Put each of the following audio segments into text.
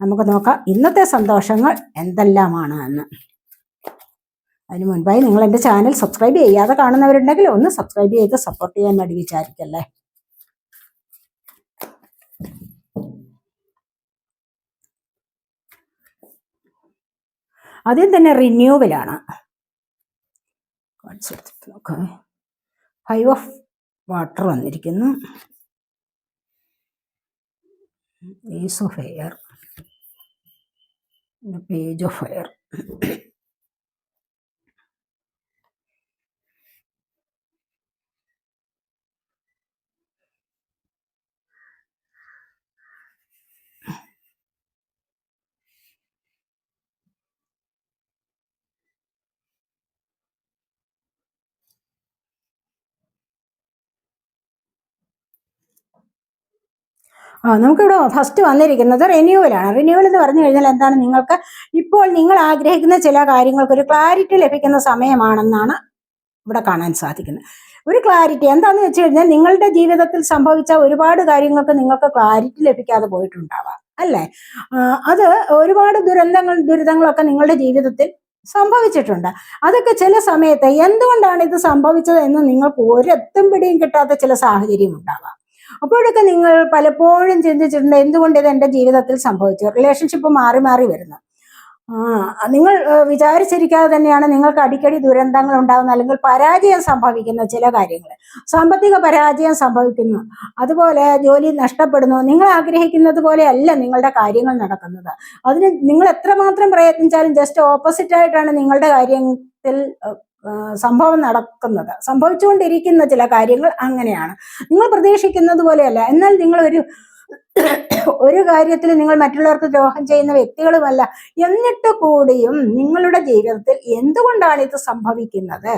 നമുക്ക് നോക്കാം. ഇന്നത്തെ സന്തോഷങ്ങൾ എന്തെല്ലാമാണ് എന്ന്. അതിന് മുൻപായി നിങ്ങൾ എന്റെ ചാനൽ സബ്സ്ക്രൈബ് ചെയ്യാതെ കാണുന്നവരുണ്ടെങ്കിൽ ഒന്ന് സബ്സ്ക്രൈബ് ചെയ്ത് സപ്പോർട്ട് ചെയ്യാൻ വേണ്ടി വിചാരിക്കല്ലേ? ആദ്യം തന്നെ റിന്യൂവലാണ് നോക്കാം. ഫൈവ് ഓഫ് വാട്ടർ വന്നിരിക്കുന്നു. Ace of air page of air നമുക്കിവിടെ ഫസ്റ്റ് വന്നിരിക്കുന്നത് റിന്യൂവലാണ് റിന്യൂവൽ എന്ന് പറഞ്ഞു കഴിഞ്ഞാൽ എന്താണ്? നിങ്ങൾക്ക് ഇപ്പോൾ നിങ്ങൾ ആഗ്രഹിക്കുന്ന ചില കാര്യങ്ങൾക്ക് ഒരു ക്ലാരിറ്റി ലഭിക്കുന്ന സമയമാണെന്നാണ് ഇവിടെ കാണാൻ സാധിക്കുന്നത്. ഒരു ക്ലാരിറ്റി എന്താണെന്ന് വെച്ച് കഴിഞ്ഞാൽ നിങ്ങളുടെ ജീവിതത്തിൽ സംഭവിച്ച ഒരുപാട് കാര്യങ്ങൾക്ക് നിങ്ങൾക്ക് ക്ലാരിറ്റി ലഭിക്കാതെ പോയിട്ടുണ്ടാവാം. അല്ലേ? അത് ഒരുപാട് ദുരന്തങ്ങൾ ദുരിതങ്ങളൊക്കെ നിങ്ങളുടെ ജീവിതത്തിൽ സംഭവിച്ചിട്ടുണ്ട്. അതൊക്കെ ചില സമയത്ത് എന്തുകൊണ്ടാണ് ഇത് സംഭവിച്ചത് എന്ന് നിങ്ങൾക്ക് ഒരെത്തും പിടിയും കിട്ടാത്ത ചില സാഹചര്യം ഉണ്ടാവാം അപ്പോഴൊക്കെ നിങ്ങൾ പലപ്പോഴും ചിന്തിച്ചിട്ടുണ്ട് എന്തുകൊണ്ട് ഇത് എന്റെ ജീവിതത്തിൽ സംഭവിച്ചു? റിലേഷൻഷിപ്പ് മാറി മാറി വരുന്നു. നിങ്ങൾ വിചാരിച്ചിരിക്കാതെ തന്നെയാണ് നിങ്ങൾക്ക് അടിക്കടി ദുരന്തങ്ങൾ ഉണ്ടാകുന്ന അല്ലെങ്കിൽ പരാജയം സംഭവിക്കുന്ന ചില കാര്യങ്ങൾ. സാമ്പത്തിക പരാജയം സംഭവിക്കുന്നു. അതുപോലെ ജോലി നഷ്ടപ്പെടുന്നു. നിങ്ങൾ ആഗ്രഹിക്കുന്നത് പോലെയല്ല നിങ്ങളുടെ കാര്യങ്ങൾ നടക്കുന്നത്. അതിന് നിങ്ങൾ എത്രമാത്രം പ്രയത്നിച്ചാലും ജസ്റ്റ് ഓപ്പോസിറ്റ് ആയിട്ടാണ് നിങ്ങളുടെ കാര്യത്തിൽ സംഭവം നടക്കുന്നത്. സംഭവിച്ചുകൊണ്ടിരിക്കുന്ന ചില കാര്യങ്ങൾ അങ്ങനെയാണ്. നിങ്ങൾ പ്രതീക്ഷിക്കുന്നത് പോലെയല്ല. എന്നാൽ നിങ്ങൾ ഒരു ഒരു കാര്യത്തിൽ നിങ്ങൾ മറ്റുള്ളവർക്ക് ദ്രോഹം ചെയ്യുന്ന വ്യക്തികളുമല്ല. എന്നിട്ട് കൂടിയും നിങ്ങളുടെ ജീവിതത്തിൽ എന്തുകൊണ്ടാണ് ഇത് സംഭവിക്കുന്നത്?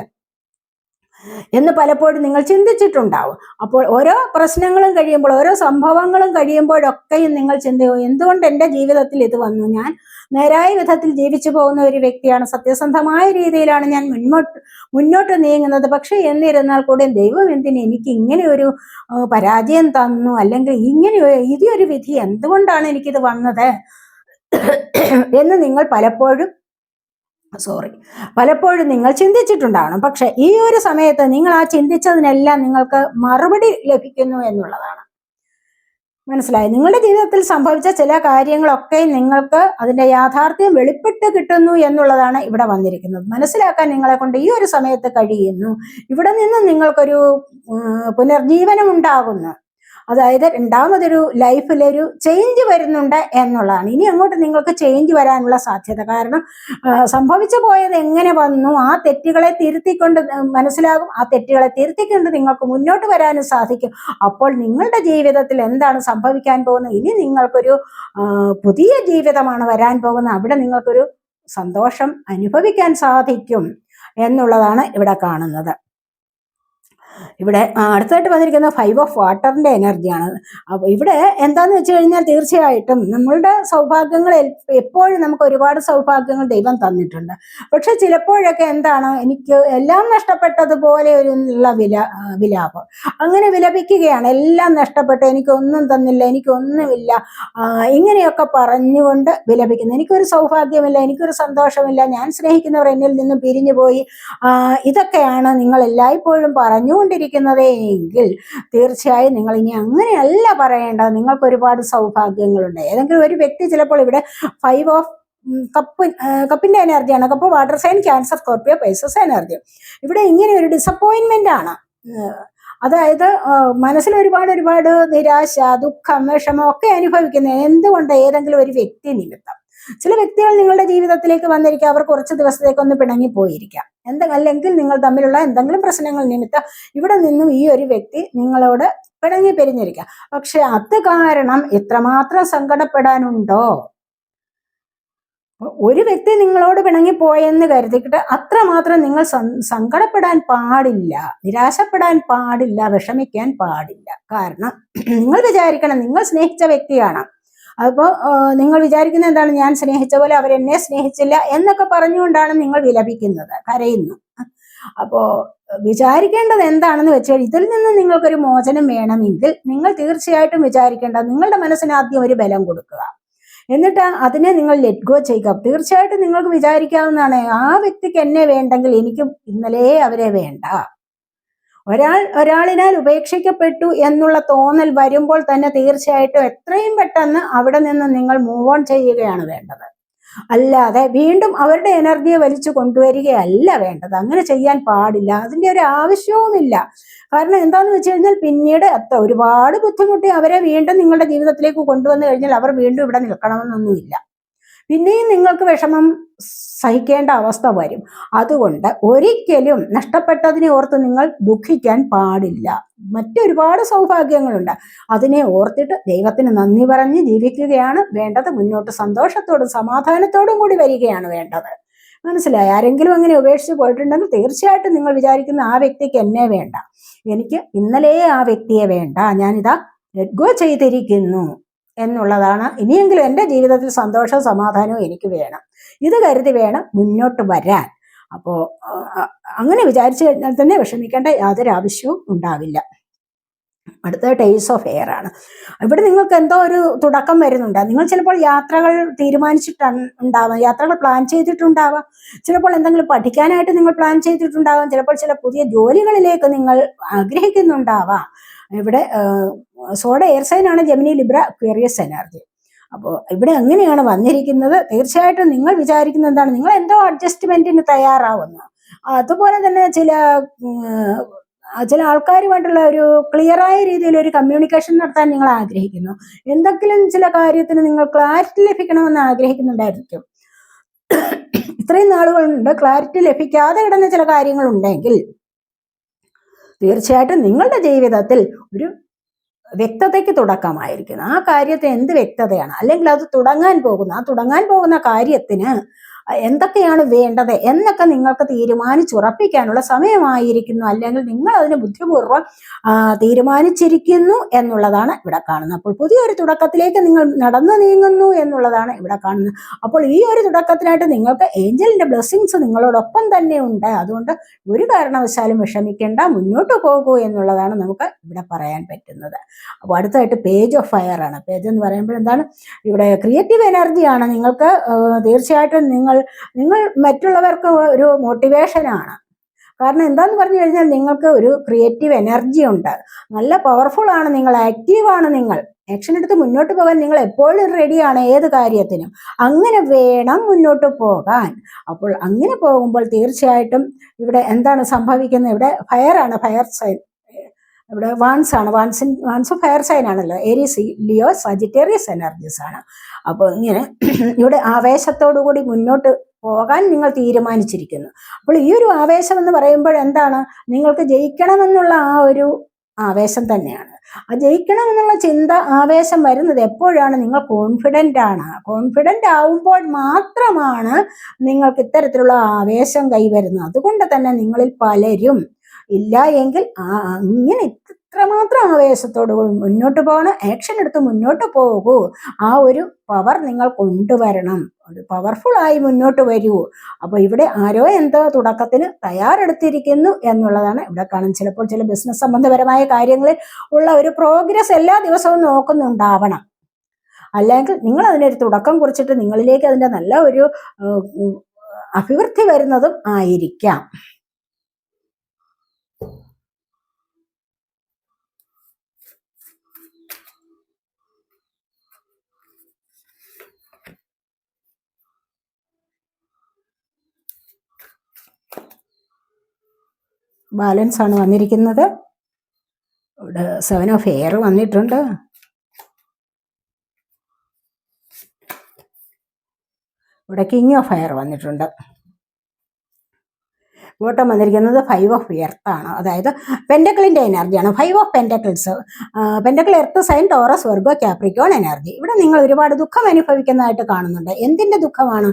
എന്ന് പലപ്പോഴും നിങ്ങൾ ചിന്തിച്ചിട്ടുണ്ടാവും. അപ്പോൾ ഓരോ പ്രശ്നങ്ങളും കഴിയുമ്പോൾ ഓരോ സംഭവങ്ങളും കഴിയുമ്പോഴൊക്കെയും നിങ്ങൾ ചിന്തയും എന്തുകൊണ്ട് എന്റെ ജീവിതത്തിൽ ഇത് വന്നു? ഞാൻ നേരായ വിധത്തിൽ ജീവിച്ചു പോകുന്ന ഒരു വ്യക്തിയാണ്. സത്യസന്ധമായ രീതിയിലാണ് ഞാൻ മുന്നോട്ട് മുന്നോട്ട് നീങ്ങുന്നത്. പക്ഷേ എന്നിരുന്നാൽ കൂടെ ദൈവം എന്തിന് എനിക്ക് ഇങ്ങനെ ഒരു പരാജയം തന്നു? അല്ലെങ്കിൽ ഇങ്ങനെ ഇതൊരു വിധി എന്തുകൊണ്ടാണ് എനിക്കിത് വന്നത്? എന്ന് നിങ്ങൾ പലപ്പോഴും സോറി പലപ്പോഴും നിങ്ങൾ ചിന്തിച്ചിട്ടുണ്ടാവണം. പക്ഷെ ഈ ഒരു സമയത്ത് നിങ്ങൾ ആ ചിന്തിച്ചതിനെല്ലാം നിങ്ങൾക്ക് മറുപടി ലഭിക്കുന്നു എന്നുള്ളതാണ്. മനസ്സിലായി? നിങ്ങളുടെ ജീവിതത്തിൽ സംഭവിച്ച ചില കാര്യങ്ങളൊക്കെ നിങ്ങൾക്ക് അതിന്റെ യാഥാർത്ഥ്യം വെളിപ്പെട്ട് കിട്ടുന്നു എന്നുള്ളതാണ് ഇവിടെ വന്നിരിക്കുന്നത്. മനസ്സിലാക്കാൻ നിങ്ങളെ കൊണ്ട് ഈ ഒരു സമയത്ത് കഴിയുന്നു. ഇവിടെ നിന്ന് നിങ്ങൾക്കൊരു പുനർജീവനം ഉണ്ടാകുന്നു. അതായത് രണ്ടാമതൊരു ലൈഫിലൊരു ചേഞ്ച് വരുന്നുണ്ട് എന്നുള്ളതാണ്. ഇനി അങ്ങോട്ട് നിങ്ങൾക്ക് ചേഞ്ച് വരാനുള്ള സാധ്യത. കാരണം സംഭവിച്ചു പോയത് എങ്ങനെ വന്നു ആ തെറ്റുകളെ തിരുത്തിക്കൊണ്ട് മനസ്സിലാകും ആ തെറ്റുകളെ തിരുത്തിക്കൊണ്ട് നിങ്ങൾക്ക് മുന്നോട്ട് വരാനും സാധിക്കും. അപ്പോൾ നിങ്ങളുടെ ജീവിതത്തിൽ എന്താണ് സംഭവിക്കാൻ പോകുന്നത്? ഇനി നിങ്ങൾക്കൊരു പുതിയ ജീവിതമാണ് വരാൻ പോകുന്നത്. അവിടെ നിങ്ങൾക്കൊരു സന്തോഷം അനുഭവിക്കാൻ സാധിക്കും എന്നുള്ളതാണ് ഇവിടെ കാണുന്നത്. ഇവിടെ അടുത്തായിട്ട് വന്നിരിക്കുന്ന ഫൈവ് ഓഫ് വാട്ടറിന്റെ എനർജിയാണ് അപ്പോൾ ഇവിടെ എന്താന്ന് വെച്ച് കഴിഞ്ഞാൽ തീർച്ചയായിട്ടും നമ്മളുടെ സൗഭാഗ്യങ്ങൾ എപ്പോഴും നമുക്ക് ഒരുപാട് സൗഭാഗ്യങ്ങൾ ദൈവം തന്നിട്ടുണ്ട്. പക്ഷെ ചിലപ്പോഴൊക്കെ എന്താണ് എനിക്ക് എല്ലാം നഷ്ടപ്പെട്ടതുപോലെ ഒരു ഉള്ള വില വിലാപം. അങ്ങനെ വിലപിക്കുകയാണ് എല്ലാം നഷ്ടപ്പെട്ടു എനിക്കൊന്നും തന്നില്ല എനിക്കൊന്നുമില്ല ഇങ്ങനെയൊക്കെ പറഞ്ഞുകൊണ്ട് വിലപിക്കുന്നു. എനിക്കൊരു സൗഭാഗ്യമില്ല എനിക്കൊരു സന്തോഷമില്ല ഞാൻ സ്നേഹിക്കുന്നവർ എന്നിൽ നിന്നും പിരിഞ്ഞു പോയി ഇതൊക്കെയാണ് നിങ്ങൾ എല്ലായ്പ്പോഴും പറഞ്ഞുകൊണ്ടിരിക്കുന്നത് എങ്കിൽ തീർച്ചയായും നിങ്ങൾ ഇനി അങ്ങനെയല്ല പറയേണ്ടത്. നിങ്ങൾക്ക് ഒരുപാട് സൗഭാഗ്യങ്ങളുണ്ട്. ഏതെങ്കിലും ഒരു വ്യക്തി ചിലപ്പോൾ ഇവിടെ ഫൈവ് ഓഫ് കപ്പ് കപ്പിന്റെ എനർജിയാണ് cup water sign Cancer Scorpio Pisces energy ഇവിടെ ഇങ്ങനെ ഒരു ഡിസപ്പോയിന്റ്മെന്റ് ആണ്. അതായത് മനസ്സിൽ ഒരുപാട് ഒരുപാട് നിരാശ ദുഃഖം വിഷമം ഒക്കെ അനുഭവിക്കുന്നത് എന്തുകൊണ്ട് ഏതെങ്കിലും ഒരു വ്യക്തി നിമിത്തം ചില വ്യക്തികൾ നിങ്ങളുടെ ജീവിതത്തിലേക്ക് വന്നിരിക്കാം അവർ കുറച്ച് ദിവസത്തേക്ക് ഒന്ന് പിണങ്ങി പോയിരിക്കാം എന്ത് അല്ലെങ്കിൽ നിങ്ങൾ തമ്മിലുള്ള എന്തെങ്കിലും പ്രശ്നങ്ങൾ നിമിത്തം ഇവിടെ നിന്നും ഈ ഒരു വ്യക്തി നിങ്ങളോട് പിണങ്ങി പിരിഞ്ഞിരിക്കാം. പക്ഷെ അത് കാരണം ഇത്രമാത്രം സങ്കടപ്പെടാനുണ്ടോ? ഒരു വ്യക്തി നിങ്ങളോട് പിണങ്ങി പോയെന്ന് കരുതിക്കിട്ട് അത്രമാത്രം നിങ്ങൾ സങ്കടപ്പെടാൻ പാടില്ല നിരാശപ്പെടാൻ പാടില്ല വിഷമിക്കാൻ പാടില്ല. കാരണം നിങ്ങൾ വിചാരിക്കണം നിങ്ങൾ സ്നേഹിച്ച വ്യക്തിയാണ്. അപ്പോൾ നിങ്ങൾ വിചാരിക്കുന്ന എന്താണ്? ഞാൻ സ്നേഹിച്ച പോലെ അവരെന്നെ സ്നേഹിച്ചില്ല എന്നൊക്കെ പറഞ്ഞുകൊണ്ടാണ് നിങ്ങൾ വിലപിക്കുന്നത് കരയുന്നു. അപ്പോ വിചാരിക്കേണ്ടത് എന്താണെന്ന് വെച്ചാൽ ഇതിൽ നിന്ന് നിങ്ങൾക്കൊരു മോചനം വേണമെങ്കിൽ നിങ്ങൾ തീർച്ചയായിട്ടും വിചാരിക്കേണ്ട നിങ്ങളുടെ മനസ്സിന് ആദ്യം ഒരു ബലം കൊടുക്കുക. എന്നിട്ട് അതിനെ നിങ്ങൾ ലെറ്റ് ഗോ ചെയ്യുക. തീർച്ചയായിട്ടും നിങ്ങൾക്ക് വിചാരിക്കാവുന്നതാണ് ആ വ്യക്തിക്ക് എന്നെ വേണ്ടെങ്കിൽ എനിക്ക് ഇന്നലെ അവരെ വേണ്ട. ഒരാൾ ഒരാളിനാൽ ഉപേക്ഷിക്കപ്പെട്ടു എന്നുള്ള തോന്നൽ വരുമ്പോൾ തന്നെ തീർച്ചയായിട്ടും എത്രയും പെട്ടെന്ന് അവിടെ നിന്ന് നിങ്ങൾ മൂവ് ഓൺ ചെയ്യുകയാണ് വേണ്ടത്. അല്ലാതെ വീണ്ടും അവരുടെ എനർജിയെ വലിച്ചു കൊണ്ടുവരികയല്ല വേണ്ടത്. അങ്ങനെ ചെയ്യാൻ പാടില്ല. അതിന്റെ ഒരു ആവശ്യവുമില്ല. കാരണം എന്താന്ന് വെച്ച് കഴിഞ്ഞാൽ പിന്നീട് അത്ര ഒരുപാട് ബുദ്ധിമുട്ടി അവരെ വീണ്ടും നിങ്ങളുടെ ജീവിതത്തിലേക്ക് കൊണ്ടുവന്നു കഴിഞ്ഞാൽ അവർ വീണ്ടും ഇവിടെ നിൽക്കണമെന്നൊന്നുമില്ല. പിന്നെയും നിങ്ങൾക്ക് വിഷമം സഹിക്കേണ്ട അവസ്ഥ വരും. അതുകൊണ്ട് ഒരിക്കലും നഷ്ടപ്പെട്ടതിനെ ഓർത്ത് നിങ്ങൾ ദുഃഖിക്കാൻ പാടില്ല. മറ്റൊരുപാട് സൗഭാഗ്യങ്ങളുണ്ട്. അതിനെ ഓർത്തിട്ട് ദൈവത്തിന് നന്ദി പറഞ്ഞ് ജീവിക്കുകയാണ് വേണ്ടത്. മുന്നോട്ട് സന്തോഷത്തോടും സമാധാനത്തോടും കൂടി വരികയാണ് വേണ്ടത്. മനസ്സിലായി? ആരെങ്കിലും അങ്ങനെ ഉപേക്ഷിച്ച് പോയിട്ടുണ്ടെങ്കിൽ തീർച്ചയായിട്ടും നിങ്ങൾ വിചാരിക്കുന്ന ആ വ്യക്തിക്ക് എന്നെ വേണ്ട. എനിക്ക് ഇന്നലെ ആ വ്യക്തിയെ വേണ്ട. ഞാനിതാ ലെറ്റ് ഗോ ചെയ്തിരിക്കുന്നു. എന്നുള്ളതാണ്. ഇനിയെങ്കിലും എന്റെ ജീവിതത്തിൽ സന്തോഷവും സമാധാനവും എനിക്ക് വേണം. ഇത് കരുതി വേണം മുന്നോട്ട് വരാൻ. അപ്പോൾ അങ്ങനെ വിചാരിച്ചു കഴിഞ്ഞാൽ തന്നെ വിഷമിക്കേണ്ട യാതൊരു ആവശ്യവും ഉണ്ടാവില്ല. അടുത്ത ടേസ് ഓഫ് എയർ ആണ്. ഇവിടെ നിങ്ങൾക്ക് എന്തോ ഒരു തുടക്കം വരുന്നുണ്ട്. നിങ്ങൾ ചിലപ്പോൾ യാത്രകൾ തീരുമാനിച്ചിട്ടാണ് ഉണ്ടാവാം യാത്രകൾ പ്ലാൻ ചെയ്തിട്ടുണ്ടാവാം. ചിലപ്പോൾ എന്തെങ്കിലും പഠിക്കാനായിട്ട് നിങ്ങൾ പ്ലാൻ ചെയ്തിട്ടുണ്ടാവാം. ചിലപ്പോൾ ചില പുതിയ ജോലികളിലേക്ക് നിങ്ങൾ ആഗ്രഹിക്കുന്നുണ്ടാവാം. ഇവിടെ സോഡ എയർ സൈൻ ആണ് ജെമിനി ലിബ്ര ക്വേറിയസ് എനർജി അപ്പോൾ ഇവിടെ എങ്ങനെയാണ് വന്നിരിക്കുന്നത്? തീർച്ചയായിട്ടും നിങ്ങൾ വിചാരിക്കുന്ന എന്താണ്? നിങ്ങൾ എന്തോ അഡ്ജസ്റ്റ്മെന്റിന് തയ്യാറാവുന്നു. അതുപോലെ തന്നെ ചില ചില ആൾക്കാരുമായിട്ടുള്ള ഒരു ക്ലിയറായ രീതിയിൽ ഒരു കമ്മ്യൂണിക്കേഷൻ നടത്താൻ നിങ്ങൾ ആഗ്രഹിക്കുന്നു. എന്തെങ്കിലും ചില കാര്യത്തിന് നിങ്ങൾ ക്ലാരിറ്റി ലഭിക്കണമെന്ന് ആഗ്രഹിക്കുന്നുണ്ടായിരിക്കും. ഇത്രയും നാളുകളുണ്ട്. ക്ലാരിറ്റി ലഭിക്കാതെ കിടന്ന ചില കാര്യങ്ങളുണ്ടെങ്കിൽ തീർച്ചയായിട്ടും നിങ്ങളുടെ ജീവിതത്തിൽ ഒരു വ്യക്തതയ്ക്ക് തുടക്കമായിരിക്കുന്നു ആ കാര്യത്തെ എന്ത് വ്യക്തതയാണ്? അല്ലെങ്കിൽ അത് തുടങ്ങാൻ പോകുന്ന ആ തുടങ്ങാൻ പോകുന്ന കാര്യത്തിന് എന്തൊക്കെയാണ് വേണ്ടത് എന്നൊക്കെ നിങ്ങൾക്ക് തീരുമാനിച്ചുറപ്പിക്കാനുള്ള സമയമായിരിക്കുന്നു. അല്ലെങ്കിൽ നിങ്ങൾ അതിന് ബുദ്ധിപൂർവം തീരുമാനിച്ചിരിക്കുന്നു എന്നുള്ളതാണ് ഇവിടെ കാണുന്നത്. അപ്പോൾ പുതിയൊരു തുടക്കത്തിലേക്ക് നിങ്ങൾ നടന്നു നീങ്ങുന്നു എന്നുള്ളതാണ് ഇവിടെ കാണുന്നത്. അപ്പോൾ ഈ ഒരു തുടക്കത്തിനായിട്ട് നിങ്ങൾക്ക് ഏഞ്ചലിന്റെ ബ്ലെസ്സിങ്സ് നിങ്ങളോടൊപ്പം തന്നെ ഉണ്ട്. അതുകൊണ്ട് ഒരു കാരണവശാലും വിഷമിക്കേണ്ട മുന്നോട്ട് പോകൂ എന്നുള്ളതാണ് നമുക്ക് ഇവിടെ പറയാൻ പറ്റുന്നത്. അപ്പോൾ അടുത്തായിട്ട് പേജ് ഓഫ് ഫയർ ആണ്. പേജ് എന്ന് പറയുമ്പോൾ എന്താണ്? ഇവിടെ ക്രിയേറ്റീവ് എനർജിയാണ് നിങ്ങൾക്ക് തീർച്ചയായിട്ടും നിങ്ങൾ നിങ്ങൾ മറ്റുള്ളവർക്ക് ഒരു മോട്ടിവേഷനാണ് കാരണം എന്താന്ന് പറഞ്ഞു കഴിഞ്ഞാൽ നിങ്ങൾക്ക് ഒരു ക്രിയേറ്റീവ് എനർജി ഉണ്ട്. നല്ല പവർഫുൾ ആണ് നിങ്ങൾ ആക്റ്റീവ് ആണ് നിങ്ങൾ. ആക്ഷൻ എടുത്ത് മുന്നോട്ട് പോകാൻ നിങ്ങൾ എപ്പോഴും റെഡിയാണ് ഏത് കാര്യത്തിനും. അങ്ങനെ വേണം മുന്നോട്ട് പോകാൻ. അപ്പോൾ അങ്ങനെ പോകുമ്പോൾ തീർച്ചയായിട്ടും ഇവിടെ എന്താണ് സംഭവിക്കുന്നത്? ഇവിടെ ഫയറാണ് ഫയർ സൈൻ ഇവിടെ വാൻസ് ആണ്. വാൻസിൻ വാൻസ് ഫയർ സൈൻ ആണല്ലോ. ഏരീസ് ലിയോ സജിറ്റേറിയസ് എനർജീസ് ആണ്. അപ്പോൾ ഇങ്ങനെ ഇവിടെ ആവേശത്തോടു കൂടി മുന്നോട്ട് പോകാൻ നിങ്ങൾ തീരുമാനിച്ചിരിക്കുന്നു. അപ്പോൾ ഈ ഒരു ആവേശം എന്ന് പറയുമ്പോൾ എന്താണ്? നിങ്ങൾക്ക് ജയിക്കണമെന്നുള്ള ആ ഒരു ആവേശം തന്നെയാണ്. ആ ജയിക്കണം എന്നുള്ള ചിന്ത ആവേശം വരുന്നത് എപ്പോഴാണ്? നിങ്ങൾ കോൺഫിഡന്റ് ആണ്. കോൺഫിഡന്റ് ആവുമ്പോൾ മാത്രമാണ് നിങ്ങൾക്ക് ഇത്തരത്തിലുള്ള ആവേശം കൈവരുന്നത്. അതുകൊണ്ട് തന്നെ നിങ്ങളിൽ പലരും ഇല്ല എങ്കിൽ ആ അങ്ങനെ ഇത്രമാത്രം ആവേശത്തോട് മുന്നോട്ട് പോകണം. ആക്ഷൻ എടുത്ത് മുന്നോട്ട് പോകൂ. ആ ഒരു പവർ നിങ്ങൾ കൊണ്ടുവരണം. ഒരു പവർഫുൾ ആയി മുന്നോട്ട് വരൂ. അപ്പോൾ ഇവിടെ ആരോ എന്തോ തുടക്കത്തിന് തയ്യാറെടുത്തിരിക്കുന്നു എന്നുള്ളതാണ് ഇവിടെ കാണും ചിലപ്പോൾ ചില ബിസിനസ് സംബന്ധപരമായ കാര്യങ്ങളിൽ ഉള്ള ഒരു പ്രോഗ്രസ് എല്ലാ ദിവസവും നോക്കുന്നുണ്ടാവണം. അല്ലെങ്കിൽ നിങ്ങൾ അതിനൊരു തുടക്കം കുറിച്ചിട്ട് നിങ്ങളിലേക്ക് അതിന്റെ നല്ല ഒരു അഭിവൃദ്ധി വരുന്നതും ആയിരിക്കാം. ബാലൻസ് ആണ് വന്നിരിക്കുന്നത്. ഇവിടെ സെവൻ ഓഫ് എയർ വന്നിട്ടുണ്ട്. ഇവിടെ കിങ് ഓഫ് എയർ വന്നിട്ടുണ്ട്. ബോട്ടം വന്നിരിക്കുന്നത് ഫൈവ് ഓഫ് എർത്ത് ആണ്. അതായത് പെൻഡക്കിളിന്റെ എനർജിയാണ് five of pentacles pentacle earth sign Taurus Virgo Capricorn energy ഇവിടെ നിങ്ങൾ ഒരുപാട് ദുഃഖം അനുഭവിക്കുന്നതായിട്ട് കാണുന്നുണ്ട്. എന്തിന്റെ ദുഃഖമാണ്?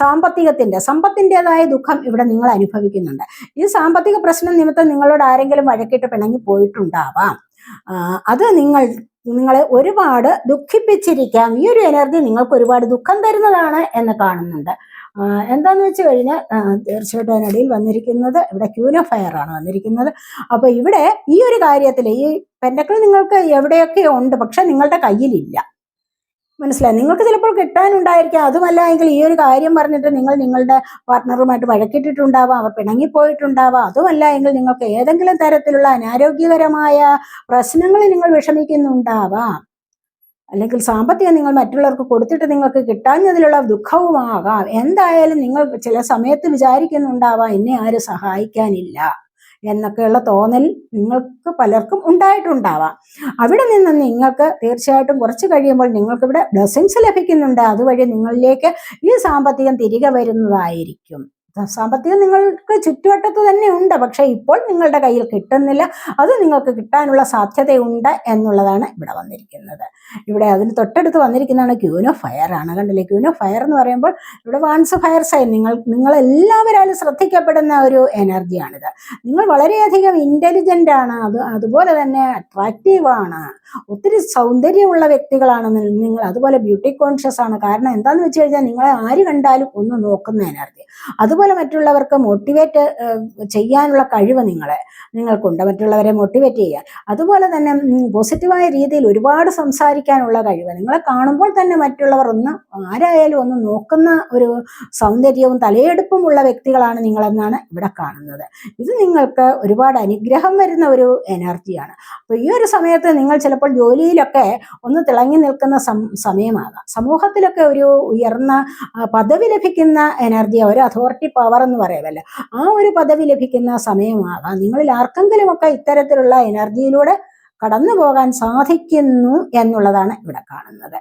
സാമ്പത്തികത്തിന്റെ സമ്പത്തിന്റെതായ ദുഃഖം ഇവിടെ നിങ്ങൾ അനുഭവിക്കുന്നുണ്ട്. ഈ സാമ്പത്തിക പ്രശ്നം നിമിത്തം നിങ്ങളോട് ആരെങ്കിലും വഴക്കിട്ട് പിണങ്ങി പോയിട്ടുണ്ടാവാം. അത് നിങ്ങൾ നിങ്ങളെ ഒരുപാട് ദുഃഖിപ്പിച്ചിരിക്കാം. ഈ ഒരു എനർജി നിങ്ങൾക്ക് ഒരുപാട് ദുഃഖം തരുന്നതാണ് എന്ന് കാണുന്നുണ്ട്. എന്താന്ന് വെച്ച് കഴിഞ്ഞാൽ തീർച്ചയായിട്ടും അതിനിടയിൽ വന്നിരിക്കുന്നത് ഇവിടെ ക്യൂനോഫയർ ഫയർ ആണ് വന്നിരിക്കുന്നത്. അപ്പൊ ഇവിടെ ഈ ഒരു കാര്യത്തിൽ ഈ പെൻഡക്കൾ നിങ്ങൾക്ക് എവിടെയൊക്കെ ഉണ്ട് പക്ഷെ നിങ്ങളുടെ കയ്യിലില്ല. മനസ്സിലായി? നിങ്ങൾക്ക് ചിലപ്പോൾ കിട്ടാനുണ്ടായിരിക്കാം. അതുമല്ല എങ്കിൽ ഈ ഒരു കാര്യം പറഞ്ഞിട്ട് നിങ്ങൾ നിങ്ങളുടെ പാർട്ണറുമായിട്ട് വഴക്കിട്ടിട്ടുണ്ടാവാം അവർ പിണങ്ങിപ്പോയിട്ടുണ്ടാവാം. അതുമല്ല എങ്കിൽ നിങ്ങൾക്ക് ഏതെങ്കിലും തരത്തിലുള്ള അനാരോഗ്യകരമായ പ്രശ്നങ്ങൾ നിങ്ങൾ വിഷമിക്കുന്നുണ്ടാവാം. അല്ലെങ്കിൽ സാമ്പത്തികം നിങ്ങൾ മറ്റുള്ളവർക്ക് കൊടുത്തിട്ട് നിങ്ങൾക്ക് കിട്ടാഞ്ഞതിലുള്ള ദുഃഖവുമാകാം. എന്തായാലും നിങ്ങൾ ചില സമയത്ത് വിചാരിക്കുന്നുണ്ടാവാം എന്നെ ആരും സഹായിക്കാനില്ല എന്നൊക്കെയുള്ള തോന്നൽ നിങ്ങൾക്ക് പലർക്കും ഉണ്ടായിട്ടുണ്ടാവാം. അവിടെ നിന്ന് നിങ്ങൾക്ക് തീർച്ചയായിട്ടും കുറച്ച് കഴിയുമ്പോൾ നിങ്ങൾക്ക് ഇവിടെ ബ്ലെസ്സിങ്സ് ലഭിക്കുന്നുണ്ട്. അതുവഴി നിങ്ങളിലേക്ക് ഈ സാമ്പത്തികം തിരികെ വരുന്നതായിരിക്കും. സാമ്പത്തികം നിങ്ങൾക്ക് ചുറ്റുവട്ടത്ത് തന്നെ ഉണ്ട്. പക്ഷേ ഇപ്പോൾ നിങ്ങളുടെ കയ്യിൽ കിട്ടുന്നില്ല. അത് നിങ്ങൾക്ക് കിട്ടാനുള്ള സാധ്യതയുണ്ട് എന്നുള്ളതാണ് ഇവിടെ വന്നിരിക്കുന്നത്. ഇവിടെ അതിന് തൊട്ടടുത്ത് വന്നിരിക്കുന്നതാണ് ക്യൂനോ ഫയർ ആണ്. കണ്ടില്ലേ? ക്യൂനോ ഫയർ എന്ന് പറയുമ്പോൾ ഇവിടെ വാൻസ് ഫയർ സൈൻ നിങ്ങൾ എല്ലാവരാലും ശ്രദ്ധിക്കപ്പെടുന്ന ഒരു എനർജിയാണിത് നിങ്ങൾ വളരെയധികം ഇന്റലിജന്റ് ആണ്. അത് അതുപോലെ തന്നെ അട്രാക്റ്റീവ് ആണ്. ഒത്തിരി സൗന്ദര്യമുള്ള വ്യക്തികളാണ് നിങ്ങൾ അതുപോലെ ബ്യൂട്ടി കോൺഷ്യസ് ആണ്. കാരണം എന്താന്ന് വെച്ച് കഴിഞ്ഞാൽ നിങ്ങളെ ആര് കണ്ടാലും ഒന്ന് നോക്കുന്ന എനർജി അതുപോലെ മറ്റുള്ളവർക്ക് മോട്ടിവേറ്റ് ചെയ്യാനുള്ള കഴിവ് നിങ്ങളെ നിങ്ങൾക്കുണ്ട്. മറ്റുള്ളവരെ മോട്ടിവേറ്റ് ചെയ്യാൻ അതുപോലെ തന്നെ പോസിറ്റീവായ രീതിയിൽ ഒരുപാട് സംസാരിക്കാനുള്ള കഴിവ്. നിങ്ങളെ കാണുമ്പോൾ തന്നെ മറ്റുള്ളവർ ഒന്ന് ആരായാലും ഒന്ന് നോക്കുന്ന ഒരു സൗന്ദര്യവും തലയെടുപ്പുമുള്ള വ്യക്തികളാണ് നിങ്ങളെന്നാണ് ഇവിടെ കാണുന്നത്. ഇത് നിങ്ങൾക്ക് ഒരുപാട് അനുഗ്രഹം വരുന്ന ഒരു എനർജിയാണ്. അപ്പോൾ ഈ ഒരു സമയത്ത് നിങ്ങൾ ചിലപ്പോൾ ജോലിയിലൊക്കെ ഒന്ന് തിളങ്ങി നിൽക്കുന്ന സമയമാകാം. സമൂഹത്തിലൊക്കെ ഒരു ഉയർന്ന പദവി ലഭിക്കുന്ന എനർജി ഒരു അതോറിറ്റി പവർ എന്ന് പറയുമല്ലോ ആ ഒരു പദവി ലഭിക്കുന്ന സമയമാകാം. നിങ്ങളിൽ ആർക്കെങ്കിലും ആർക്കെങ്കിലുമൊക്കെ ഇത്തരത്തിലുള്ള എനർജിയിലൂടെ കടന്നു പോകാൻ സാധിക്കുന്നു എന്നുള്ളതാണ് ഇവിടെ കാണുന്നത്.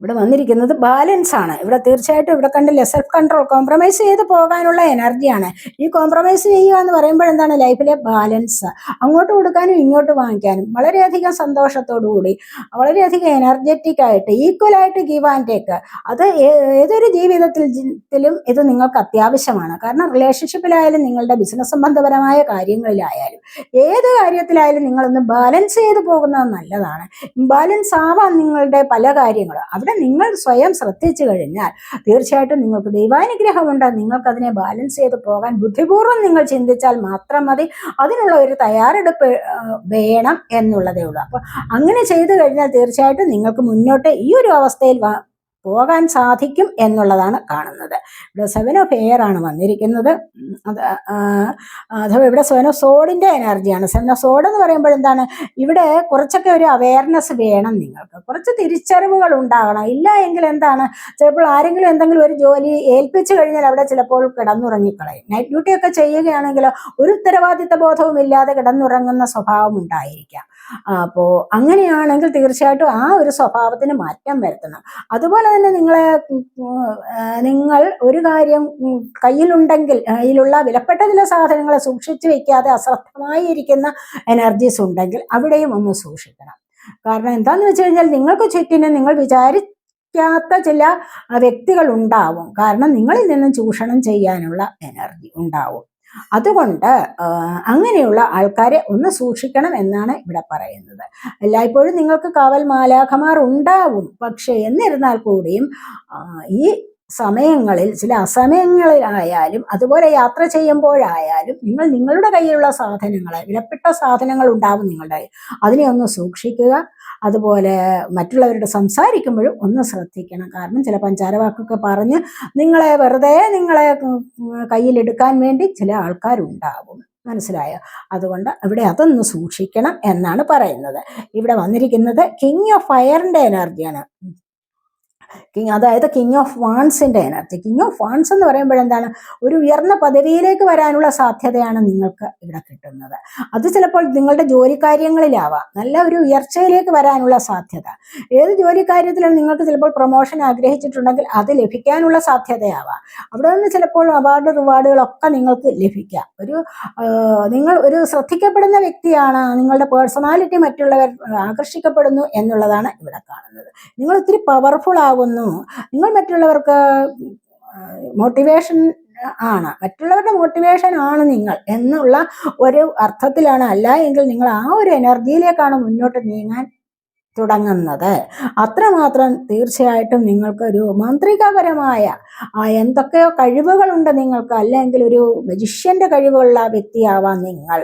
ഇവിടെ വന്നിരിക്കുന്നത് ബാലൻസ് ആണ്. ഇവിടെ തീർച്ചയായിട്ടും ഇവിടെ കണ്ടില്ലേ സെൽഫ് കൺട്രോൾ കോംപ്രമൈസ് ചെയ്ത് പോകാനുള്ള എനർജിയാണ് ഈ കോംപ്രമൈസ് ചെയ്യുക എന്ന് പറയുമ്പോൾ എന്താണ്? ലൈഫിലെ ബാലൻസ് അങ്ങോട്ട് കൊടുക്കാനും ഇങ്ങോട്ട് വാങ്ങിക്കാനും വളരെയധികം സന്തോഷത്തോടു കൂടി വളരെയധികം എനർജറ്റിക് ആയിട്ട് ഈക്വൽ ആയിട്ട് ഗീവ് ആൻഡ് ടേക്ക് അത് ഏതൊരു ജീവിതത്തിലും ത്തിലും ഇത് നിങ്ങൾക്ക് അത്യാവശ്യമാണ്. കാരണം റിലേഷൻഷിപ്പിലായാലും നിങ്ങളുടെ ബിസിനസ് സംബന്ധപരമായ കാര്യങ്ങളിലായാലും ഏത് കാര്യത്തിലായാലും നിങ്ങളൊന്ന് ബാലൻസ് ചെയ്ത് പോകുന്നത് നല്ലതാണ്. ബാലൻസ് ആവാം നിങ്ങളുടെ പല കാര്യങ്ങളും. അവിടെ നിങ്ങൾ സ്വയം ശ്രദ്ധിച്ചു കഴിഞ്ഞാൽ തീർച്ചയായിട്ടും നിങ്ങൾക്ക് ദൈവാനുഗ്രഹമുണ്ട് നിങ്ങൾക്ക് അതിനെ ബാലൻസ് ചെയ്ത് പോകാൻ ബുദ്ധിപൂർവം നിങ്ങൾ ചിന്തിച്ചാൽ മാത്രം മതി. അതിനുള്ള ഒരു തയ്യാറെടുപ്പ് വേണം എന്നുള്ളതേ ഉള്ളൂ. അപ്പൊ അങ്ങനെ ചെയ്തു കഴിഞ്ഞാൽ തീർച്ചയായിട്ടും നിങ്ങൾക്ക് മുന്നോട്ട് ഈ ഒരു അവസ്ഥയിൽ പോകാൻ സാധിക്കും എന്നുള്ളതാണ് കാണുന്നത്. ഇവിടെ സെവൻ ഓഫ് എയർ ആണ് വന്നിരിക്കുന്നത്. അത് അഥവാ ഇവിടെ സെവൻ ഓഫ് സോഡിന്റെ എനർജിയാണ് സെവൻ ഓഫ് സോഡ് എന്ന് പറയുമ്പോൾ എന്താണ്? ഇവിടെ കുറച്ചൊക്കെ ഒരു അവയർനെസ് വേണം നിങ്ങൾക്ക്. കുറച്ച് തിരിച്ചറിവുകൾ ഉണ്ടാകണം. ഇല്ല എങ്കിൽ എന്താണ്? ചിലപ്പോൾ ആരെങ്കിലും എന്തെങ്കിലും ഒരു ജോലി ഏൽപ്പിച്ചു കഴിഞ്ഞാൽ അവിടെ ചിലപ്പോൾ കിടന്നുറങ്ങിക്കളയും. നൈറ്റ് ഡ്യൂട്ടി ഒക്കെ ചെയ്യുകയാണെങ്കിൽ ഒരു ഉത്തരവാദിത്ത ബോധവും ഇല്ലാതെ കിടന്നുറങ്ങുന്ന സ്വഭാവം ഉണ്ടായിരിക്കാം. അപ്പോൾ അങ്ങനെയാണെങ്കിൽ തീർച്ചയായിട്ടും ആ ഒരു സ്വഭാവത്തിന് മാറ്റം വരുത്തണം. അതുപോലെ തന്നെ നിങ്ങളെ നിങ്ങൾ ഒരു കാര്യം കയ്യിലുണ്ടെങ്കിൽ കയ്യിലുള്ള വിലപ്പെട്ട ചില സാധനങ്ങളെ സൂക്ഷിച്ചു വെക്കാതെ അശ്രദ്ധമായി ഇരിക്കുന്ന എനർജീസ് ഉണ്ടെങ്കിൽ അവിടെയും ഒന്ന് സൂക്ഷിക്കണം. കാരണം എന്താന്ന് വെച്ച് കഴിഞ്ഞാൽ നിങ്ങൾക്ക് ചുറ്റിനും നിങ്ങൾ വിചാരി ാത്ത ചില വ്യക്തികൾ ഉണ്ടാവും. കാരണം നിങ്ങളിൽ നിന്നും ചൂഷണം ചെയ്യാനുള്ള എനർജി ഉണ്ടാവും. അതുകൊണ്ട് അങ്ങനെയുള്ള ആൾക്കാരെ ഒന്ന് സൂക്ഷിക്കണം എന്നാണ് ഇവിടെ പറയുന്നത്. എല്ലായ്പ്പോഴും നിങ്ങൾക്ക് കാവൽ മാലാഖമാർ ഉണ്ടാവും. പക്ഷേ എന്നിരുന്നാൽ കൂടിയും ഈ സമയങ്ങളിൽ ചില അസമയങ്ങളിലായാലും അതുപോലെ യാത്ര ചെയ്യുമ്പോഴായാലും നിങ്ങൾ നിങ്ങളുടെ കയ്യിലുള്ള സാധനങ്ങൾ വിലപ്പെട്ട സാധനങ്ങൾ ഉണ്ടാവും നിങ്ങളുടെ കയ്യിൽ. അതിനെ ഒന്ന് സൂക്ഷിക്കുക. അതുപോലെ മറ്റുള്ളവരോട് സംസാരിക്കുമ്പോഴും ഒന്ന് ശ്രദ്ധിക്കണം. കാരണം ചില പഞ്ചാരവാക്കൊക്കെ പറഞ്ഞ് നിങ്ങളെ വെറുതെ നിങ്ങളെ കയ്യിലെടുക്കാൻ വേണ്ടി ചില ആൾക്കാരുണ്ടാവും. മനസ്സിലായോ? അതുകൊണ്ട് ഇവിടെ അതൊന്ന് സൂക്ഷിക്കണം എന്നാണ് പറയുന്നത്. ഇവിടെ വന്നിരിക്കുന്നത് കിങ് ഓഫ് ഫയറിന്റെ എനർജിയാണ് കിങ് അതായത് കിങ് ഓഫ് വാൺസിന്റെ എനർജി കിങ് ഓഫ് വാൺസ് എന്ന് പറയുമ്പോൾ എന്താണ്? ഒരു ഉയർന്ന പദവിയിലേക്ക് വരാനുള്ള സാധ്യതയാണ് നിങ്ങൾക്ക് ഇവിടെ കിട്ടുന്നത്. അത് ചിലപ്പോൾ നിങ്ങളുടെ ജോലി കാര്യങ്ങളിലാവാം നല്ല ഒരു ഉയർച്ചയിലേക്ക് വരാനുള്ള സാധ്യത. ഏത് ജോലി കാര്യത്തിലും നിങ്ങൾക്ക് ചിലപ്പോൾ പ്രൊമോഷൻ ആഗ്രഹിച്ചിട്ടുണ്ടെങ്കിൽ അത് ലഭിക്കാനുള്ള സാധ്യതയാവാം. അവിടെ നിന്ന് ചിലപ്പോൾ അവാർഡ് റിവാർഡുകളൊക്കെ നിങ്ങൾക്ക് ലഭിക്കാം. ഒരു നിങ്ങൾ ഒരു ശ്രദ്ധിക്കപ്പെടുന്ന വ്യക്തിയാണ്. നിങ്ങളുടെ പേഴ്സണാലിറ്റി മറ്റുള്ളവർ ആകർഷിക്കപ്പെടുന്നു എന്നുള്ളതാണ് ഇവിടെ കാണുന്നത്. നിങ്ങൾ ഒത്തിരി പവർഫുൾ ആകുന്നു നിങ്ങൾ മറ്റുള്ളവർക്ക് മോട്ടിവേഷൻ ആണ്. മറ്റുള്ളവരുടെ മോട്ടിവേഷൻ ആണ് നിങ്ങൾ എന്നുള്ള ഒരു അർത്ഥത്തിലാണ് അല്ല എങ്കിൽ നിങ്ങൾ ആ ഒരു എനർജിയിലേക്കാണ് മുന്നോട്ട് നീങ്ങാൻ തുടങ്ങുന്നത്. അത്രമാത്രം തീർച്ചയായിട്ടും നിങ്ങൾക്ക് ഒരു മാന്ത്രികപരമായ എന്തൊക്കെയോ കഴിവുകളുണ്ട് നിങ്ങൾക്ക്. അല്ലെങ്കിൽ ഒരു മജിഷ്യന്റെ കഴിവുള്ള വ്യക്തിയാവാം നിങ്ങൾ.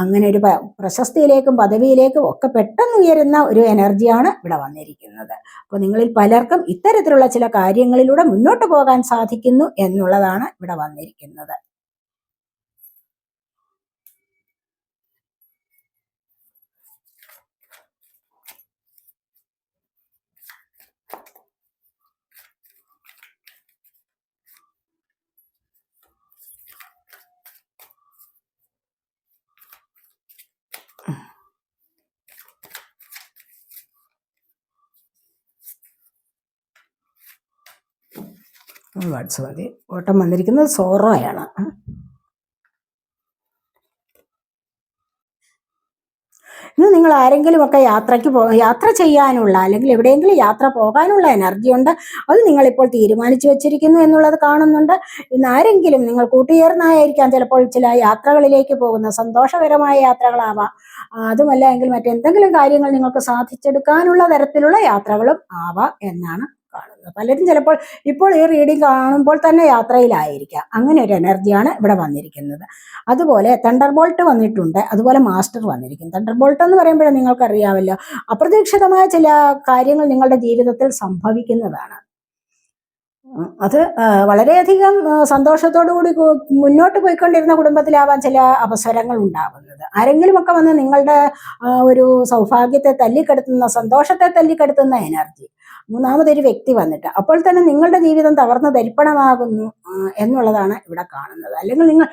അങ്ങനെ ഒരു പ്രശസ്തിയിലേക്കും പദവിയിലേക്കും ഒക്കെ പെട്ടെന്ന് ഉയരുന്ന ഒരു എനർജിയാണ് ഇവിടെ വന്നിരിക്കുന്നത്. അപ്പോൾ നിങ്ങളിൽ പലർക്കും ഇത്തരത്തിലുള്ള ചില കാര്യങ്ങളിലൂടെ മുന്നോട്ട് പോകാൻ സാധിക്കുന്നു എന്നുള്ളതാണ് ഇവിടെ വന്നിരിക്കുന്നത്. വേർഡ്സ് മതി. ഓട്ടം വന്നിരിക്കുന്നത് സോറോയാണ്. ഇന്ന് നിങ്ങൾ ആരെങ്കിലും ഒക്കെ യാത്രയ്ക്ക് പോ യാത്ര ചെയ്യാനുള്ള അല്ലെങ്കിൽ എവിടെയെങ്കിലും യാത്ര പോകാനുള്ള എനർജി ഉണ്ട്. അത് നിങ്ങളിപ്പോൾ തീരുമാനിച്ചു വെച്ചിരിക്കുന്നു എന്നുള്ളത് കാണുന്നുണ്ട്. ഇന്ന് ആരെങ്കിലും നിങ്ങൾ കൂട്ടുചേർന്നായിരിക്കാം ചിലപ്പോൾ ചില യാത്രകളിലേക്ക് പോകുന്ന സന്തോഷകരമായ യാത്രകളാവാം. അതുമല്ല എങ്കിൽ മറ്റെന്തെങ്കിലും കാര്യങ്ങൾ നിങ്ങൾക്ക് സാധിച്ചെടുക്കാനുള്ള തരത്തിലുള്ള യാത്രകളും ആവാം എന്നാണ് പലരും ചിലപ്പോൾ ഇപ്പോൾ ഈ റീഡിങ് കാണുമ്പോൾ തന്നെ യാത്രയിലായിരിക്കാം. അങ്ങനെ ഒരു എനർജിയാണ് ഇവിടെ വന്നിരിക്കുന്നത്. അതുപോലെ തണ്ടർ ബോൾട്ട് വന്നിട്ടുണ്ട്. അതുപോലെ മാസ്റ്റർ വന്നിരിക്കും തണ്ടർ ബോൾട്ട് എന്ന് പറയുമ്പോൾ നിങ്ങൾക്കറിയാമല്ലോ അപ്രതീക്ഷിതമായ ചില കാര്യങ്ങൾ നിങ്ങളുടെ ജീവിതത്തിൽ സംഭവിക്കുന്നതാണ്. അത് വളരെയധികം സന്തോഷത്തോടു കൂടി മുന്നോട്ട് പോയിക്കൊണ്ടിരുന്ന കുടുംബത്തിലാവാൻ ചില അവസരങ്ങൾ ഉണ്ടാകുന്നത് ആരെങ്കിലുമൊക്കെ വന്ന് നിങ്ങളുടെ ഒരു സൗഭാഗ്യത്തെ തല്ലിക്കെടുത്തുന്ന സന്തോഷത്തെ തല്ലിക്കെടുത്തുന്ന എനർജി മൂന്നാമതൊരു വ്യക്തി വന്നിട്ട് അപ്പോൾ തന്നെ നിങ്ങളുടെ ജീവിതം തകർന്ന് തരിപ്പണമാകുന്നു എന്നുള്ളതാണ് ഇവിടെ കാണുന്നത്. അല്ലെങ്കിൽ നിങ്ങൾ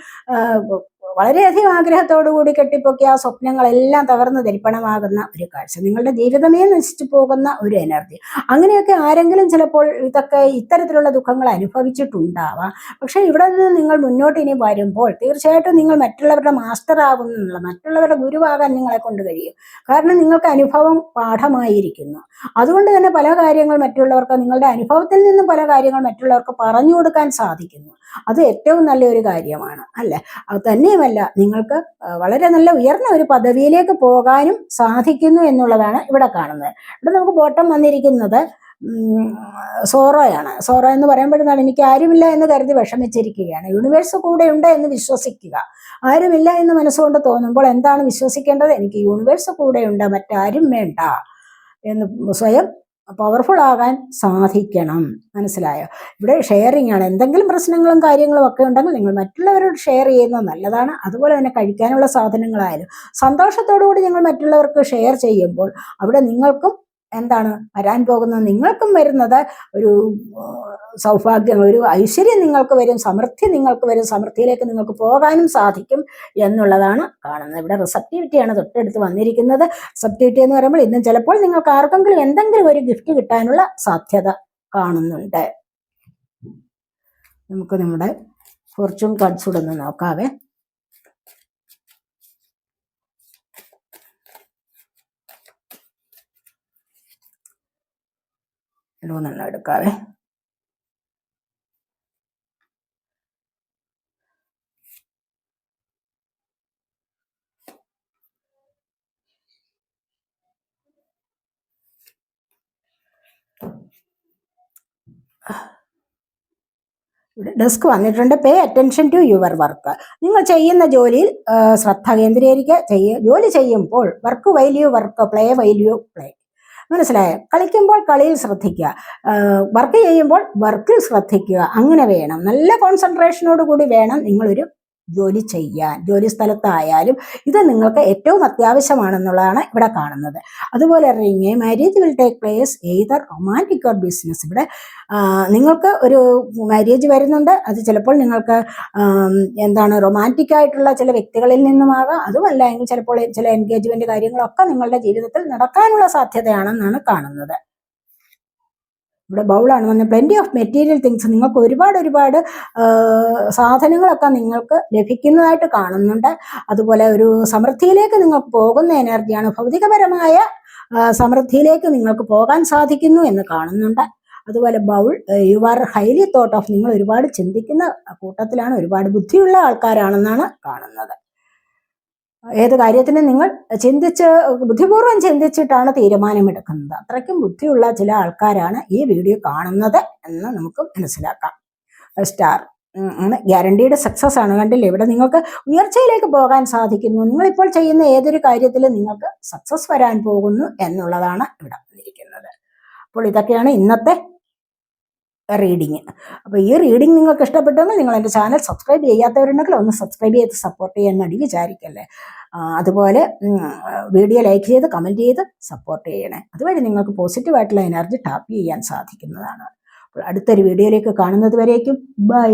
വളരെയധികം ആഗ്രഹത്തോടു കൂടി കെട്ടിപ്പൊക്കിയ ആ സ്വപ്നങ്ങളെല്ലാം തകർന്ന് തരിപ്പണമാകുന്ന ഒരു കാഴ്ച. നിങ്ങളുടെ ജീവിതമേ നശിച്ചു പോകുന്ന ഒരു എനർജി. അങ്ങനെയൊക്കെ ആരെങ്കിലും ചിലപ്പോൾ ഇതൊക്കെ ഇത്തരത്തിലുള്ള ദുഃഖങ്ങൾ അനുഭവിച്ചിട്ടുണ്ടാവാം. പക്ഷെ ഇവിടെ നിന്ന് നിങ്ങൾ മുന്നോട്ട് ഇനി വരുമ്പോൾ തീർച്ചയായിട്ടും നിങ്ങൾ മറ്റുള്ളവരുടെ മാസ്റ്റർ ആകുന്നുള്ള മറ്റുള്ളവരുടെ ഗുരുവാകാൻ നിങ്ങളെ കൊണ്ട് കഴിയും. കാരണം നിങ്ങൾക്ക് അനുഭവം പാഠമായിരിക്കുന്നു. അതുകൊണ്ട് തന്നെ പല കാര്യങ്ങൾ മറ്റുള്ളവർക്ക് നിങ്ങളുടെ അനുഭവത്തിൽ നിന്നും പല കാര്യങ്ങൾ മറ്റുള്ളവർക്ക് പറഞ്ഞു കൊടുക്കാൻ സാധിക്കുന്നു. അത് ഏറ്റവും നല്ലൊരു കാര്യമാണ് അല്ലെ? അത് തന്നെയുമല്ല നിങ്ങൾക്ക് വളരെ നല്ല ഉയർന്ന ഒരു പദവിയിലേക്ക് പോകാനും സാധിക്കുന്നു എന്നുള്ളതാണ് ഇവിടെ കാണുന്നത്. ഇവിടെ നമുക്ക് ബോട്ടം വന്നിരിക്കുന്നത് സോറോയാണ്. സോറോ എന്ന് പറയുമ്പോഴാണ് എനിക്ക് ആരുമില്ല എന്ന് കരുതി വിഷമിച്ചിരിക്കുകയാണ്. യൂണിവേഴ്സ് കൂടെ ഉണ്ട് എന്ന് വിശ്വസിക്കുക. ആരുമില്ല എന്ന് മനസ്സുകൊണ്ട് തോന്നുമ്പോൾ എന്താണ് വിശ്വസിക്കേണ്ടത്? എനിക്ക് യൂണിവേഴ്സ് കൂടെ ഉണ്ട് മറ്റാരും വേണ്ട എന്ന് സ്വയം പവർഫുൾ ആകാൻ സാധിക്കണം. മനസ്സിലായോ? ഇവിടെ ഷെയറിംഗ് ആണ്. എന്തെങ്കിലും പ്രശ്നങ്ങളും കാര്യങ്ങളും ഒക്കെ ഉണ്ടെങ്കിൽ നിങ്ങൾ മറ്റുള്ളവരോട് ഷെയർ ചെയ്യുന്നത് നല്ലതാണ്. അതുപോലെ തന്നെ കഴിക്കാനുള്ള സാധനങ്ങളായാലും സന്തോഷത്തോടു കൂടി നിങ്ങൾ മറ്റുള്ളവർക്ക് ഷെയർ ചെയ്യുമ്പോൾ അവിടെ നിങ്ങൾക്കും എന്താണ് വരാൻ പോകുന്നത്? നിങ്ങൾക്കും വരുന്നത് ഒരു സൗഭാഗ്യം ഒരു ഐശ്വര്യം നിങ്ങൾക്ക് വരും സമൃദ്ധി നിങ്ങൾക്ക് വരും സമൃദ്ധിയിലേക്ക് നിങ്ങൾക്ക് പോകാനും സാധിക്കും എന്നുള്ളതാണ് കാണുന്നത്. ഇവിടെ റിസപ്റ്റിവിറ്റിയാണ് തൊട്ടടുത്ത് വന്നിരിക്കുന്നത്. റിസപ്റ്റിവിറ്റി എന്ന് പറയുമ്പോൾ ഇന്നും ചിലപ്പോൾ നിങ്ങൾക്ക് ആർക്കെങ്കിലും എന്തെങ്കിലും ഒരു ഗിഫ്റ്റ് കിട്ടാനുള്ള സാധ്യത കാണുന്നുണ്ട്. നമുക്ക് നമ്മുടെ ഫോർച്യൂൺ കാർഡ്സ് ഒന്ന് നോക്കാവേ. മൂന്നെണ്ണം എടുക്കാവേ. ഡെസ്ക് വന്നിട്ടുണ്ട്. Pay attention to your work നിങ്ങൾ ചെയ്യുന്ന ജോലിയിൽ ശ്രദ്ധ കേന്ദ്രീകരിക്കുക ചെയ്യ ജോലി ചെയ്യുമ്പോൾ work value work play value play മനസ്സിലായോ? കളിക്കുമ്പോൾ കളിയിൽ ശ്രദ്ധിക്കുക. വർക്ക് ചെയ്യുമ്പോൾ വർക്കിൽ ശ്രദ്ധിക്കുക. അങ്ങനെ വേണം. നല്ല കോൺസെൻട്രേഷനോട് കൂടി വേണം നിങ്ങളൊരു ജോലി ചെയ്യാൻ ജോലി സ്ഥലത്തായാലും ഇത് നിങ്ങൾക്ക് ഏറ്റവും അത്യാവശ്യമാണെന്നുള്ളതാണ് ഇവിടെ കാണുന്നത്. അതുപോലെ ring marriage will take place either romantic or business ഇവിടെ നിങ്ങൾക്ക് ഒരു മാരേജ് വരുന്നുണ്ട്. അത് ചിലപ്പോൾ നിങ്ങൾക്ക് എന്താണ് റൊമാന്റിക് ആയിട്ടുള്ള ചില വ്യക്തികളിൽ നിന്നുമാകാം. അതുമല്ല എങ്കിൽ ചിലപ്പോൾ ചില എൻഗേജ്മെന്റ് കാര്യങ്ങളൊക്കെ നിങ്ങളുടെ ജീവിതത്തിൽ നടക്കാനുള്ള സാധ്യതയാണെന്നാണ് കാണുന്നത്. ഇവിടെ ബൗളാണ് വന്നത്. പ്ലെന്റി ഓഫ് മെറ്റീരിയൽ തിങ്സ് നിങ്ങൾക്ക് ഒരുപാട് ഒരുപാട് സാധനങ്ങളൊക്കെ നിങ്ങൾക്ക് ലഭിക്കുന്നതായിട്ട് കാണുന്നുണ്ട്. അതുപോലെ ഒരു സമൃദ്ധിയിലേക്ക് നിങ്ങൾക്ക് പോകുന്ന എനർജിയാണ്. ഭൗതികപരമായ സമൃദ്ധിയിലേക്ക് നിങ്ങൾക്ക് പോകാൻ സാധിക്കുന്നു എന്ന് കാണുന്നുണ്ട്. അതുപോലെ bowl you are highly thought of നിങ്ങൾ ഒരുപാട് ചിന്തിക്കുന്ന കൂട്ടത്തിലാണ് ഒരുപാട് ബുദ്ധിയുള്ള ആൾക്കാരാണെന്നാണ് കാണുന്നത്. ഏത് കാര്യത്തിനും നിങ്ങൾ ചിന്തിച്ച് ബുദ്ധിപൂർവം ചിന്തിച്ചിട്ടാണ് തീരുമാനമെടുക്കുന്നത്. അത്രയ്ക്കും ബുദ്ധിയുള്ള ചില ആൾക്കാരാണ് ഈ വീഡിയോ കാണുന്നത് എന്ന് നമുക്ക് മനസ്സിലാക്കാം. സ്റ്റാർ ആണ്. ഗ്യാരണ്ടീഡ് സക്സസ് ആണ്. കണ്ടില്ലേ? ഇവിടെ നിങ്ങൾക്ക് ഉയർച്ചയിലേക്ക് പോകാൻ സാധിക്കുന്നു. നിങ്ങളിപ്പോൾ ചെയ്യുന്ന ഏതൊരു കാര്യത്തിലും നിങ്ങൾക്ക് സക്സസ് വരാൻ പോകുന്നു എന്നുള്ളതാണ് ഇവിടെ വന്നിരിക്കുന്നത്. അപ്പോൾ ഇതൊക്കെയാണ് ഇന്നത്തെ റീഡിങ് അപ്പോൾ ഈ റീഡിങ് നിങ്ങൾക്ക് ഇഷ്ടപ്പെട്ടെങ്കിൽ നിങ്ങൾ എന്റെ ചാനൽ സബ്സ്ക്രൈബ് ചെയ്യാത്തവരുണ്ടെങ്കിൽ ഒന്ന് സബ്സ്ക്രൈബ് ചെയ്ത് സപ്പോർട്ട് ചെയ്യാൻ വേണ്ടി വിചാരിക്കല്ലേ. അതുപോലെ വീഡിയോ ലൈക്ക് ചെയ്ത് കമന്റ് ചെയ്ത് സപ്പോർട്ട് ചെയ്യണേ. അതുവഴി നിങ്ങൾക്ക് പോസിറ്റീവായിട്ടുള്ള എനർജി ടാപ്പ് ചെയ്യാൻ സാധിക്കുന്നതാണ്. അപ്പോൾ അടുത്തൊരു വീഡിയോയിലേക്ക് കാണുന്നത് വരേക്കും. ബൈ